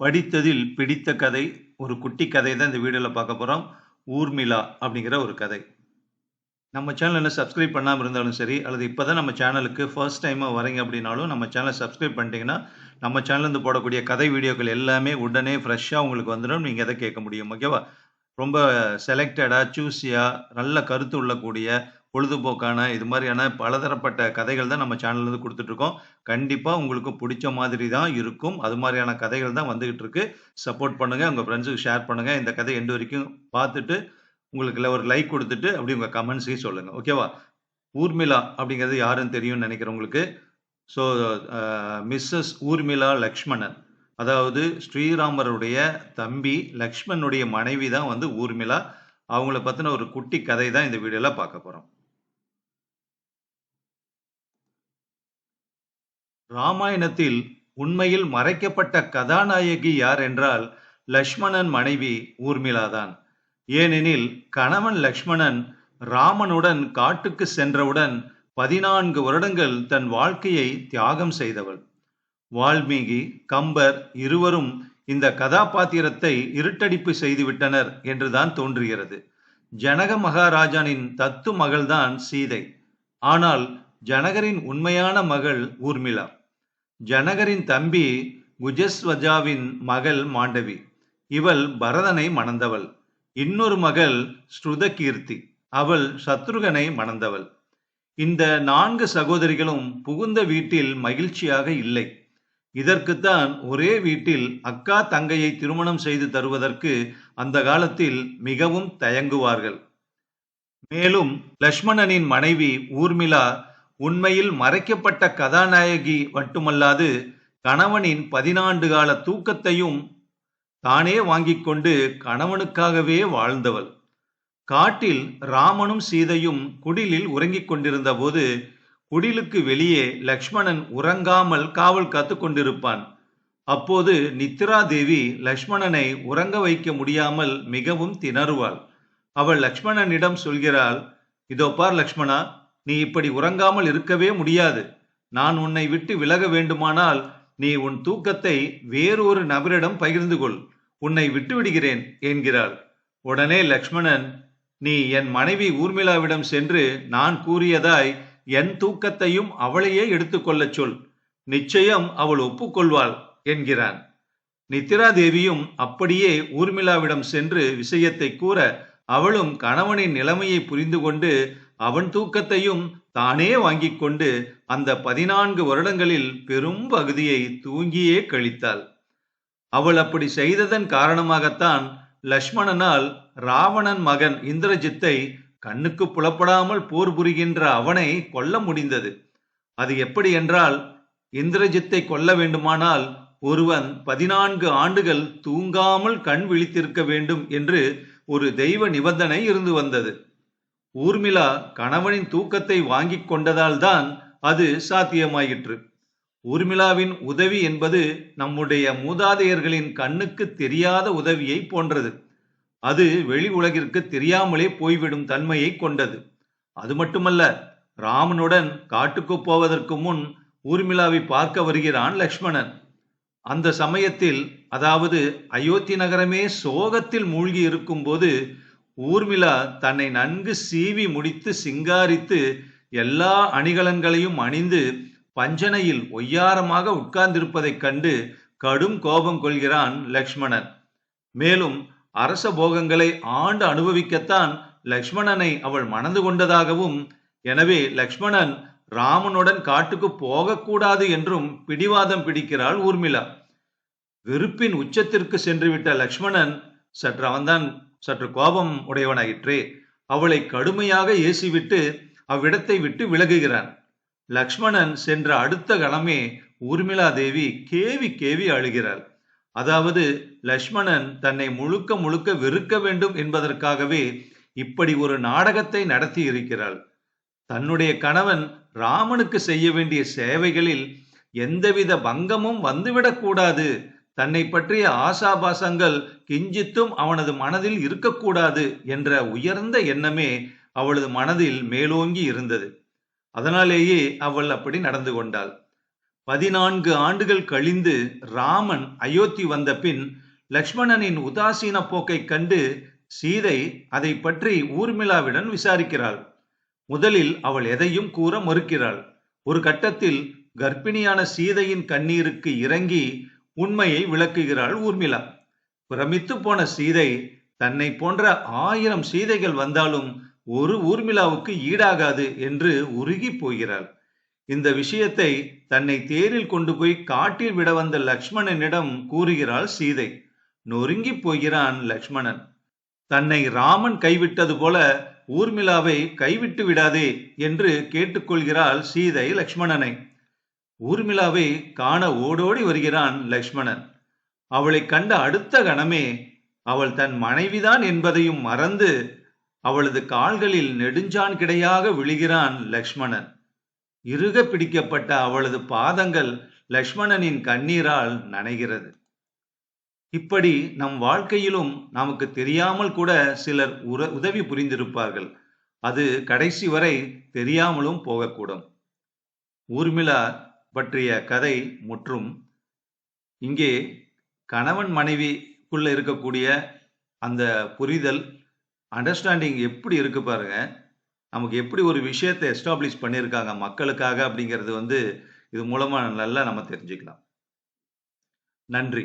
படித்ததில் பிடித்த கதை ஒரு குட்டி கதை தான் இந்த வீடியோவில் பார்க்க போகிறோம் ஊர்மிளா அப்படிங்கிற ஒரு கதை. நம்ம சேனல் என்ன சப்ஸ்கிரைப் பண்ணாமல் இருந்தாலும் சரி அல்லது இப்போ தான் நம்ம சேனலுக்கு ஃபர்ஸ்ட் டைமாக வரீங்க அப்படின்னாலும் நம்ம சேனலை சப்ஸ்கிரைப் பண்ணிட்டீங்கன்னா நம்ம சேனல்லேருந்து போடக்கூடிய கதை வீடியோக்கள் எல்லாமே உடனே ஃப்ரெஷ்ஷாக உங்களுக்கு வந்துடும். நீங்கள் எதை கேட்க முடியும் ஓகேவா ரொம்ப செலக்டடாக சூஸியாக நல்ல கருத்து உள்ளக்கூடிய பொழுதுபோக்கான இது மாதிரியான பலதரப்பட்ட கதைகள் தான் நம்ம சேனல்லேருந்து கொடுத்துட்ருக்கோம். கண்டிப்பாக உங்களுக்கு பிடிச்ச மாதிரி தான் இருக்கும். அது மாதிரியான கதைகள் தான் வந்துகிட்டு இருக்கு. சப்போர்ட் பண்ணுங்கள் உங்கள் ஃப்ரெண்ட்ஸுக்கு ஷேர் பண்ணுங்கள் இந்த கதை எண்டு வரைக்கும் பார்த்துட்டு உங்களுக்கு இல்லை ஒரு லைக் கொடுத்துட்டு அப்படி உங்கள் கமெண்ட்ஸையும் சொல்லுங்கள் ஓகேவா ஊர்மிளா அப்படிங்கிறது யாருன்னு தெரியும்னு நினைக்கிறவங்களுக்கு ஸோ மிஸ்ஸஸ் ஊர்மிளா லக்ஷ்மணன். அதாவது ஸ்ரீராமருடைய தம்பி லக்ஷ்மணனுடைய மனைவி தான் வந்து ஊர்மிளா. அவங்கள பற்றின ஒரு குட்டி கதை தான் இந்த வீடியோவில் பார்க்க போகிறோம் ராமாயணத்தில் உண்மையில் மறைக்கப்பட்ட கதாநாயகி யார் என்றால் லக்ஷ்மணன் மனைவி ஊர்மிளாதான். ஏனெனில் கணவன் லக்ஷ்மணன் ராமனுடன் காட்டுக்கு சென்றவுடன் பதினான்கு வருடங்கள் தன் வாழ்க்கையை தியாகம் செய்தவள். வால்மீகி கம்பர் இருவரும் இந்த கதாபாத்திரத்தை இருட்டடிப்பு செய்துவிட்டனர் என்றுதான் தோன்றுகிறது. ஜனக மகாராஜானின் தத்து மகள்தான் சீதை. ஆனால் ஜனகரின் உண்மையான மகள் ஊர்மிளா. ஜனகரின் தம்பி குஜஸ்வஜாவின் மகள் மாண்டவி. இவள் பரதனை மணந்தவள். இன்னொரு மகள் ஸ்ருதகீர்த்தி. அவள் சத்ருகனை மணந்தவள். இந்த நான்கு சகோதரிகளும் புகுந்த வீட்டில் மகிழ்ச்சியாக இல்லை. இதற்குத்தான் ஒரே வீட்டில் அக்கா தங்கையை திருமணம் செய்து தருவதற்கு அந்த காலத்தில் மிகவும் தயங்குவார்கள். மேலும் லக்ஷ்மணனின் மனைவி ஊர்மிளா உண்மையில் மறைக்கப்பட்ட கதாநாயகி மட்டுமல்லாது கணவனின் பதினான்கு கால தூக்கத்தையும் தானே வாங்கிக் கொண்டு கணவனுக்காகவே வாழ்ந்தவள். காட்டில் ராமனும் சீதையும் குடிலில் உறங்கிக் கொண்டிருந்த போது குடிலுக்கு வெளியே லக்ஷ்மணன் உறங்காமல் காவல் காத்து கொண்டிருப்பான். அப்போது நித்ரா தேவி லக்ஷ்மணனை உறங்க வைக்க முடியாமல் மிகவும் திணறுவாள். அவள் லக்ஷ்மணனிடம் சொல்கிறாள் இதோ பார் லக்ஷ்மணா நீ இப்படி உறங்காமல் இருக்கவே முடியாது. நான் உன்னை விட்டு விலக வேண்டுமானால் நீ உன் தூக்கத்தை வேறொரு நபரிடம் பகிர்ந்து கொள். உன்னை விட்டுவிடுகிறேன் என்கிறாள். உடனே லக்ஷ்மணன் நீ என் மனைவி ஊர்மிளாவிடம் சென்று நான் கூறியதாய் என் தூக்கத்தையும் அவளையே எடுத்துக்கொள்ளச் சொல். நிச்சயம் அவள் ஒப்புக்கொள்வாள் என்கிறான். நித்திராதேவியும் அப்படியே ஊர்மிளாவிடம் சென்று விஷயத்தை கூற அவளும் கணவனின் நிலைமையை புரிந்து கொண்டு அவன் தூக்கத்தையும் தானே வாங்கிக் கொண்டு அந்த பதினான்கு வருடங்களில் பெரும் பகுதியை தூங்கியே கழித்தாள். அவள் அப்படி செய்ததன் காரணமாகத்தான் லக்ஷ்மணனால் ராவணன் மகன் இந்திரஜித்தை கண்ணுக்கு புலப்படாமல் போர் புரிகின்ற அவனை கொல்ல முடிந்தது. அது எப்படி என்றால் இந்திரஜித்தை கொல்ல வேண்டுமானால் ஒருவன் பதினான்கு ஆண்டுகள் தூங்காமல் கண் விழித்திருக்க வேண்டும் என்று ஒரு தெய்வ நிபந்தனை இருந்து வந்தது. ஊர்மிளா கணவனின் தூக்கத்தை வாங்கிக் கொண்டதால்தான் அது சாத்தியமாயிற்று. ஊர்மிளாவின் உதவி என்பது நம்முடைய மூதாதையர்களின் கண்ணுக்கு தெரியாத உதவியை போன்றது. அது வெளி உலகிற்கு தெரியாமலே போய்விடும் தன்மையை கொண்டது. அது மட்டுமல்ல ராமனுடன் காட்டுக்கு போவதற்கு முன் ஊர்மிளாவை பார்க்க வருகிறான் லக்ஷ்மணன். அந்த சமயத்தில் அதாவது அயோத்தி நகரமே சோகத்தில் மூழ்கி இருக்கும்போது ஊர்மிளா தன்னை நன்கு சீவி முடித்து சிங்காரித்து எல்லா அணிகலன்களையும் அணிந்து பஞ்சனையில் ஒய்யாரமாக உட்கார்ந்திருப்பதைக் கண்டு கடும் கோபம் கொள்கிறான் லக்ஷ்மணன். மேலும் அரச போகங்களை ஆண்டு அனுபவிக்கத்தான் லக்ஷ்மணனை அவள் மணந்து கொண்டதாகவும் எனவே லக்ஷ்மணன் ராமனுடன் காட்டுக்கு போகக்கூடாது என்றும் பிடிவாதம் பிடிக்கிறாள் ஊர்மிளா. வெறுப்பின் உச்சத்திற்கு சென்றுவிட்ட லக்ஷ்மணன் சற்று அவன்தான் சற்று கோபம் உடையவனாயிற்றே. அவளை கடுமையாக ஏசிவிட்டு அவ்விடத்தை விட்டு விலகுகிறான். லக்ஷ்மணன் சென்ற அடுத்த கணமே ஊர்மிளா தேவி கேவி கேவி அழுகிறாள். அதாவது லக்ஷ்மணன் தன்னை முழுக்க முழுக்க வெறுக்க வேண்டும் என்பதற்காகவே இப்படி ஒரு நாடகத்தை நடத்தி இருக்கிறாள் தன்னுடைய கணவன் ராமனுக்கு செய்ய வேண்டிய சேவைகளில் எந்தவித பங்கமும் வந்துவிடக்கூடாது. தன்னை பற்றிய ஆசாபாசங்கள் கிஞ்சித்தும் அவனது மனதில் இருக்கக்கூடாது என்ற உயர்ந்த எண்ணமே அவளது மனதில் மேலோங்கி இருந்தது. அதனாலேயே அவள் அப்படி நடந்து கொண்டாள். பதினான்கு ஆண்டுகள் கழிந்து ராமன் அயோத்தி வந்த பின் லக்ஷ்மணனின் உதாசீன போக்கைக் கண்டு சீதை அதை பற்றி ஊர்மிளாவிடம் விசாரிக்கிறாள். முதலில் அவள் எதையும் கூற மறுக்கிறாள். ஒரு கட்டத்தில் கர்ப்பிணியான சீதையின் கண்ணீருக்கு இறங்கி உண்மையை விளக்குகிறாள் ஊர்மிளா. பிரமித்து போன சீதை தன்னை போன்ற ஆயிரம் சீதைகள் வந்தாலும் ஒரு ஊர்மிளாவுக்கு ஈடாகாது என்று உருகி போகிறாள். இந்த விஷயத்தை தன்னை தேரில் கொண்டு போய் காட்டில் விட வந்த லக்ஷ்மணனிடம் கூறுகிறாள் சீதை. நொறுங்கி போகிறான் லக்ஷ்மணன். தன்னை ராமன் கைவிட்டது போல ஊர்மிளாவை கைவிட்டு விடாதே என்று கேட்டுக்கொள்கிறாள் சீதை லக்ஷ்மணனை. ஊர்மிளாவை காண ஓடோடி வருகிறான் லக்ஷ்மணன். அவளை கண்ட அடுத்த கணமே அவள் தன் மனைவிதான் என்பதையும் மறந்து அவளது கால்களில் நெடுஞ்சான் கிடையாக விழுகிறான் லக்ஷ்மணன். இறுக பிடிக்கப்பட்ட அவளது பாதங்கள் லக்ஷ்மணனின் கண்ணீரால் நனைகிறது. இப்படி நம் வாழ்க்கையிலும் நமக்கு தெரியாமல் கூட சிலர் உர- உதவி புரிந்திருப்பார்கள். அது கடைசி வரை தெரியாமலும் போகக்கூடும். ஊர்மிளா பற்றிய கதை முற்றும் இங்கே கணவன் மனைவிக்குள்ள இருக்கக்கூடிய அந்த புரிதல் அண்டர்ஸ்டாண்டிங் எப்படி இருக்கு பாருங்க. நமக்கு எப்படி ஒரு விஷயத்தை எஸ்டாப்ளிஷ் பண்ணியிருக்காங்க மக்களுக்காக அப்படிங்கிறது வந்து இது மூலமாக நல்லா நம்ம தெரிஞ்சுக்கலாம். நன்றி.